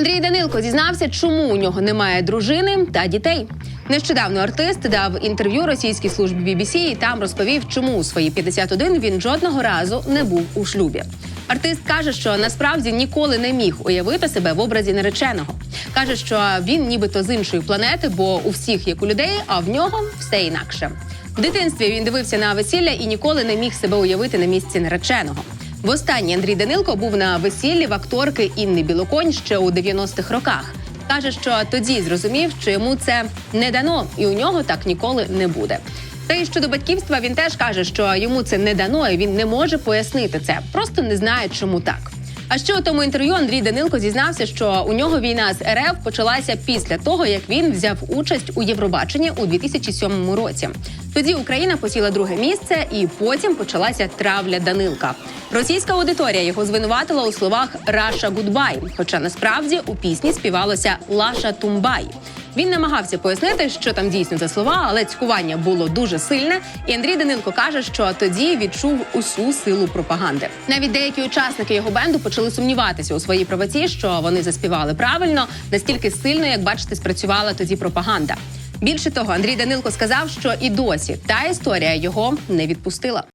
Андрій Данилко зізнався, чому у нього немає дружини та дітей. Нещодавно артист дав інтерв'ю російській службі BBC і там розповів, чому у свої 51 він жодного разу не був у шлюбі. Артист каже, що насправді ніколи не міг уявити себе в образі нареченого. каже, що він нібито з іншої планети, бо у всіх як у людей, а в нього все інакше. В дитинстві він дивився на весілля і ніколи не міг себе уявити на місці нареченого. Востаннє Андрій Данилко був на весіллі в акторки Інни Білоконь ще у 90-х роках. Каже, що тоді зрозумів, що йому це не дано, і у нього так ніколи не буде. Та й щодо батьківства він теж каже, що йому це не дано, і він не може пояснити це. Просто не знає, чому так. А ще у тому інтерв'ю Андрій Данилко зізнався, що у нього війна з РФ почалася після того, як він взяв участь у Євробаченні у 2007 році. Тоді Україна посіла друге місце, і потім почалася травля Данилка. Російська аудиторія його звинуватила у словах Раша Гудбай. Хоча насправді у пісні співалося Лаша Тумбай. Він намагався пояснити, що там дійсно за слова, але цькування було дуже сильне. І Андрій Данилко каже, що тоді відчув усю силу пропаганди. Навіть деякі учасники його бенду почали сумніватися у своїй правоті, що вони заспівали правильно, настільки сильно, як бачите, спрацювала тоді пропаганда. Більше того, Андрій Данилко сказав, що і досі та історія його не відпустила.